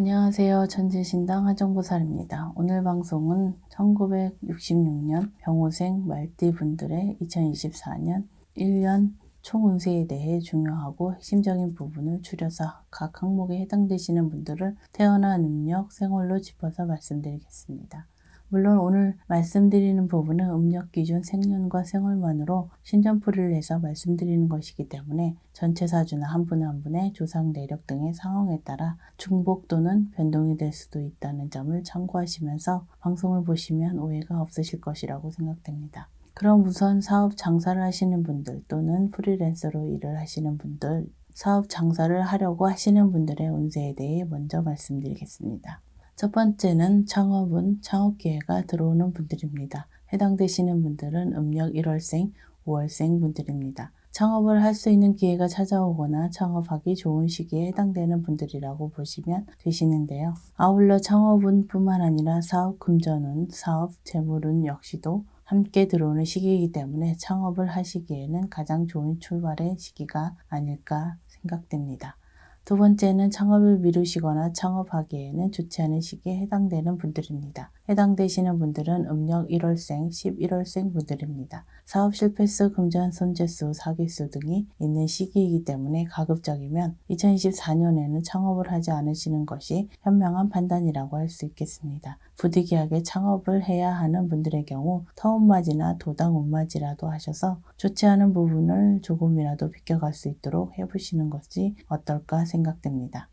안녕하세요. 천재신당 하정보살입니다. 오늘 방송은 1966년 병호생 말띠 분들의 2024년 1년 총운세에 대해 중요하고 핵심적인 부분을 추려서 각 항목에 해당되시는 분들을 태어난 음력, 생월로 짚어서 말씀드리겠습니다. 물론 오늘 말씀드리는 부분은 음력 기준 생년과 생월만으로 신전풀이를 해서 말씀드리는 것이기 때문에 전체 사주나 한 분 한 분의 조상 내력 등의 상황에 따라 중복 또는 변동이 될 수도 있다는 점을 참고하시면서 방송을 보시면 오해가 없으실 것이라고 생각됩니다. 그럼 우선 사업 장사를 하시는 분들 또는 프리랜서로 일을 하시는 분들 사업 장사를 하려고 하시는 분들의 운세에 대해 먼저 말씀드리겠습니다. 첫 번째는 창업은 창업 기회가 들어오는 분들입니다. 해당되시는 분들은 음력 1월생, 5월생 분들입니다. 창업을 할 수 있는 기회가 찾아오거나 창업하기 좋은 시기에 해당되는 분들이라고 보시면 되시는데요. 아울러 창업은 뿐만 아니라 사업 금전운, 사업 재물운 역시도 함께 들어오는 시기이기 때문에 창업을 하시기에는 가장 좋은 출발의 시기가 아닐까 생각됩니다. 두 번째는 창업을 미루시거나 창업하기에는 좋지 않은 시기에 해당되는 분들입니다. 해당되시는 분들은 음력 1월생, 11월생 분들입니다. 사업 실패수, 금전 손재수, 사기수 등이 있는 시기이기 때문에 가급적이면 2024년에는 창업을 하지 않으시는 것이 현명한 판단이라고 할 수 있겠습니다. 부득이하게 창업을 해야 하는 분들의 경우 터운맞이나 도당 운맞이라도 하셔서 좋지 않은 부분을 조금이라도 비껴갈 수 있도록 해보시는 것이 어떨까 생각됩니다.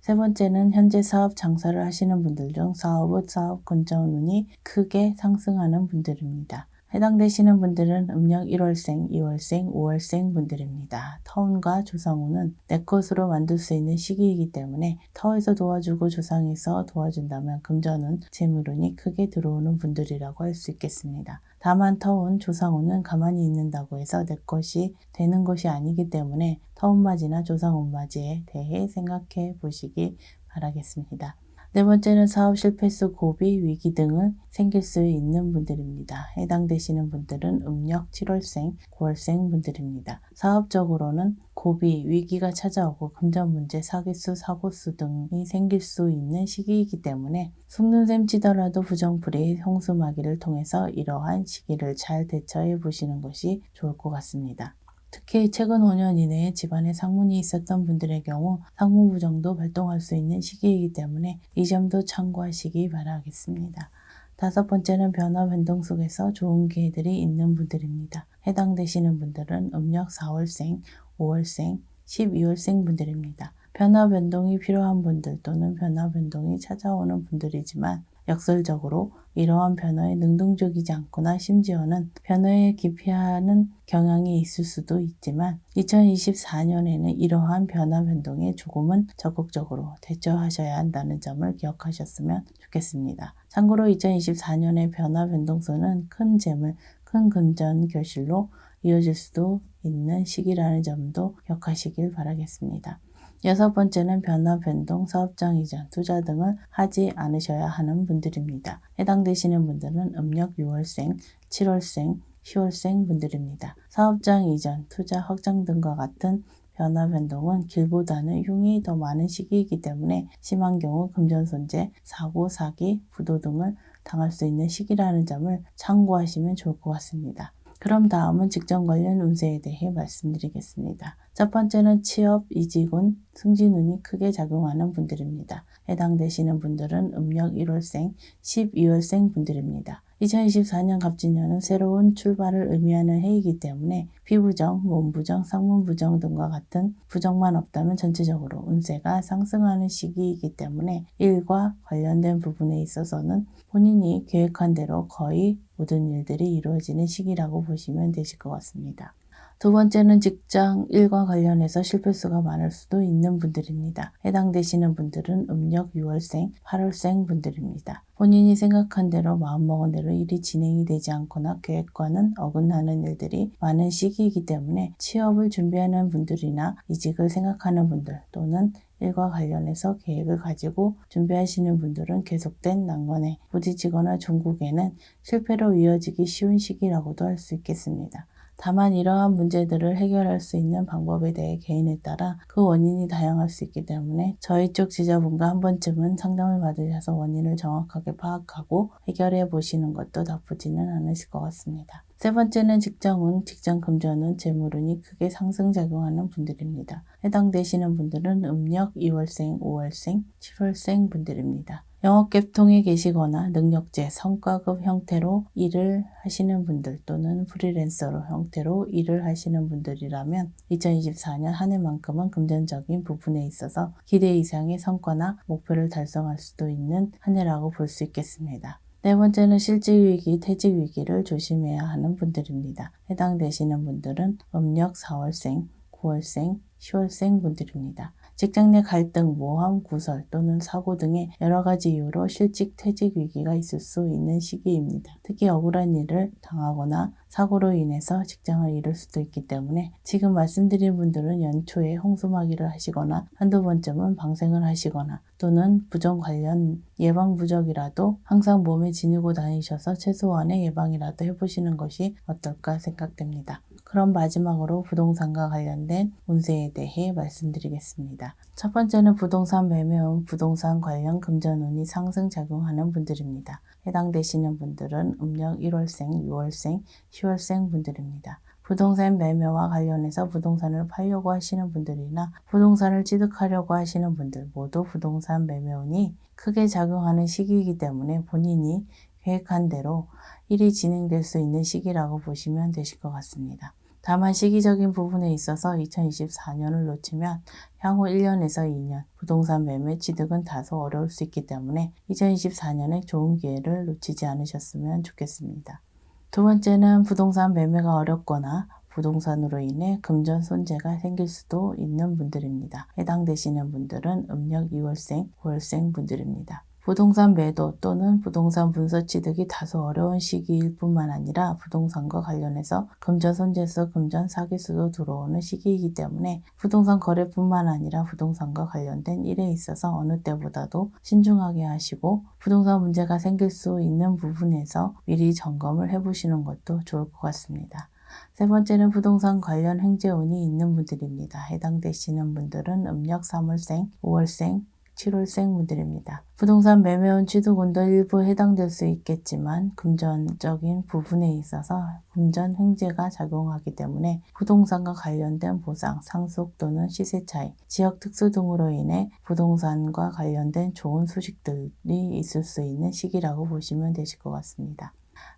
세 번째는 현재 사업 장사를 하시는 분들 중 사업의 사업 근저운이 크게 상승하는 분들입니다. 해당되시는 분들은 음력 1월생, 2월생, 5월생 분들입니다. 터운과 조상운은 내 것으로 만들 수 있는 시기이기 때문에 터에서 도와주고 조상에서 도와준다면 금전운, 재물운이 크게 들어오는 분들이라고 할 수 있겠습니다. 다만 터운, 조상운은 가만히 있는다고 해서 내 것이 되는 것이 아니기 때문에 터운맞이나 조상운맞이에 대해 생각해 보시기 바라겠습니다. 네 번째는 사업 실패수, 고비, 위기 등을 생길 수 있는 분들입니다. 해당되시는 분들은 음력 7월생, 9월생 분들입니다. 사업적으로는 고비, 위기가 찾아오고 금전 문제, 사기수, 사고수 등이 생길 수 있는 시기이기 때문에 속는 셈 치더라도 부정풀이, 홍수마기를 통해서 이러한 시기를 잘 대처해 보시는 것이 좋을 것 같습니다. 특히 최근 5년 이내에 집안에 상문이 있었던 분들의 경우 상무부정도 발동할 수 있는 시기이기 때문에 이 점도 참고하시기 바라겠습니다. 다섯 번째는 변화 변동 속에서 좋은 기회들이 있는 분들입니다. 해당되시는 분들은 음력 4월생, 5월생, 12월생 분들입니다. 변화 변동이 필요한 분들 또는 변화 변동이 찾아오는 분들이지만 역설적으로 이러한 변화에 능동적이지 않거나 심지어는 변화에 기피하는 경향이 있을 수도 있지만 2024년에는 이러한 변화 변동에 조금은 적극적으로 대처하셔야 한다는 점을 기억하셨으면 좋겠습니다. 참고로 2024년의 변화 변동선은 큰 재물, 큰 금전 결실로 이어질 수도 있는 시기라는 점도 기억하시길 바라겠습니다. 여섯 번째는 변화, 변동, 사업장 이전, 투자 등을 하지 않으셔야 하는 분들입니다. 해당되시는 분들은 음력 6월생, 7월생, 10월생 분들입니다. 사업장 이전, 투자 확장 등과 같은 변화 변동은 길보다는 흉이 더 많은 시기이기 때문에 심한 경우 금전 손재, 사고, 사기, 부도 등을 당할 수 있는 시기라는 점을 참고하시면 좋을 것 같습니다. 그럼 다음은 직장 관련 운세에 대해 말씀드리겠습니다. 첫 번째는 취업, 이직운, 승진운이 크게 작용하는 분들입니다. 해당되시는 분들은 음력 1월생, 12월생 분들입니다. 2024년 갑진년은 새로운 출발을 의미하는 해이기 때문에 피부정, 몸부정, 상문부정 등과 같은 부정만 없다면 전체적으로 운세가 상승하는 시기이기 때문에 일과 관련된 부분에 있어서는 본인이 계획한 대로 거의 모든 일들이 이루어지는 시기라고 보시면 되실 것 같습니다. 두 번째는 직장 일과 관련해서 실패수가 많을 수도 있는 분들입니다. 해당되시는 분들은 음력 6월생, 8월생 분들입니다. 본인이 생각한 대로 마음먹은 대로 일이 진행이 되지 않거나 계획과는 어긋나는 일들이 많은 시기이기 때문에 취업을 준비하는 분들이나 이직을 생각하는 분들 또는 일과 관련해서 계획을 가지고 준비하시는 분들은 계속된 난관에 부딪히거나 종국에는 실패로 이어지기 쉬운 시기라고도 할 수 있겠습니다. 다만 이러한 문제들을 해결할 수 있는 방법에 대해 개인에 따라 그 원인이 다양할 수 있기 때문에 저희 쪽 지자분과 한 번쯤은 상담을 받으셔서 원인을 정확하게 파악하고 해결해 보시는 것도 나쁘지는 않으실 것 같습니다. 세 번째는 직장운, 직장 금전운, 재물운이 크게 상승작용하는 분들입니다. 해당되시는 분들은 음력 2월생, 5월생, 7월생 분들입니다. 영업계통에 계시거나 능력제, 성과급 형태로 일을 하시는 분들 또는 프리랜서로 형태로 일을 하시는 분들이라면 2024년 한 해만큼은 금전적인 부분에 있어서 기대 이상의 성과나 목표를 달성할 수도 있는 한 해라고 볼 수 있겠습니다. 네 번째는 실직 위기, 퇴직 위기를 조심해야 하는 분들입니다. 해당되시는 분들은 음력 4월생, 9월생, 10월생 분들입니다. 직장 내 갈등, 모함, 구설 또는 사고 등의 여러 가지 이유로 실직, 퇴직 위기가 있을 수 있는 시기입니다. 특히 억울한 일을 당하거나 사고로 인해서 직장을 잃을 수도 있기 때문에 지금 말씀드린 분들은 연초에 홍수마기를 하시거나 한두 번쯤은 방생을 하시거나 또는 부정 관련 예방 부적이라도 항상 몸에 지니고 다니셔서 최소한의 예방이라도 해보시는 것이 어떨까 생각됩니다. 그럼 마지막으로 부동산과 관련된 운세에 대해 말씀드리겠습니다. 첫 번째는 부동산 매매운 부동산 관련 금전운이 상승 작용하는 분들입니다. 해당되시는 분들은 음력 1월생, 6월생, 10월생 분들입니다. 부동산 매매와 관련해서 부동산을 팔려고 하시는 분들이나 부동산을 취득하려고 하시는 분들 모두 부동산 매매운이 크게 작용하는 시기이기 때문에 본인이 계획한 대로 일이 진행될 수 있는 시기라고 보시면 되실 것 같습니다. 다만 시기적인 부분에 있어서 2024년을 놓치면 향후 1년에서 2년 부동산 매매 취득은 다소 어려울 수 있기 때문에 2024년에 좋은 기회를 놓치지 않으셨으면 좋겠습니다. 두 번째는 부동산 매매가 어렵거나 부동산으로 인해 금전 손재가 생길 수도 있는 분들입니다. 해당되시는 분들은 음력 2월생, 9월생 분들입니다. 부동산 매도 또는 부동산 분서 취득이 다소 어려운 시기일 뿐만 아니라 부동산과 관련해서 금전 손재수, 금전 사기수도 들어오는 시기이기 때문에 부동산 거래뿐만 아니라 부동산과 관련된 일에 있어서 어느 때보다도 신중하게 하시고 부동산 문제가 생길 수 있는 부분에서 미리 점검을 해보시는 것도 좋을 것 같습니다. 세 번째는 부동산 관련 행재운이 있는 분들입니다. 해당되시는 분들은 음력 3월생, 5월생, 7월생 분들입니다. 부동산 매매운 취득운도 일부 해당될 수 있겠지만 금전적인 부분에 있어서 금전 횡재가 작용하기 때문에 부동산과 관련된 보상, 상속 또는 시세 차이, 지역 특수 등으로 인해 부동산과 관련된 좋은 소식들이 있을 수 있는 시기라고 보시면 되실 것 같습니다.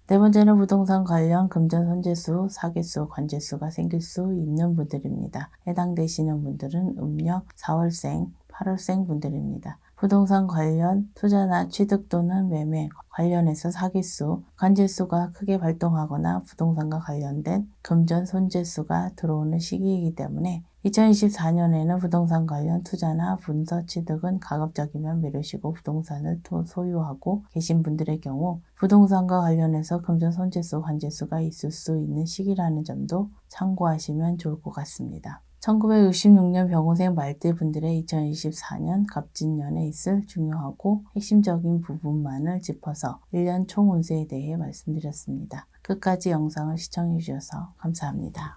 네 번째는 부동산 관련 금전 손재수, 사기수, 관재수가 생길 수 있는 분들입니다. 해당되시는 분들은 음력 4월생, 8월생 분들입니다. 부동산 관련 투자나 취득 또는 매매 관련해서 사기수, 관제수가 크게 발동하거나 부동산과 관련된 금전 손재수가 들어오는 시기이기 때문에 2024년에는 부동산 관련 투자나 분서 취득은 가급적이면 미루시고 부동산을 소유하고 계신 분들의 경우 부동산과 관련해서 금전 손재수, 관제수가 있을 수 있는 시기라는 점도 참고하시면 좋을 것 같습니다. 1966년 병호생 말띠 분들의 2024년 갑진년에 있을 중요하고 핵심적인 부분만을 짚어서 1년 총 운세에 대해 말씀드렸습니다. 끝까지 영상을 시청해 주셔서 감사합니다.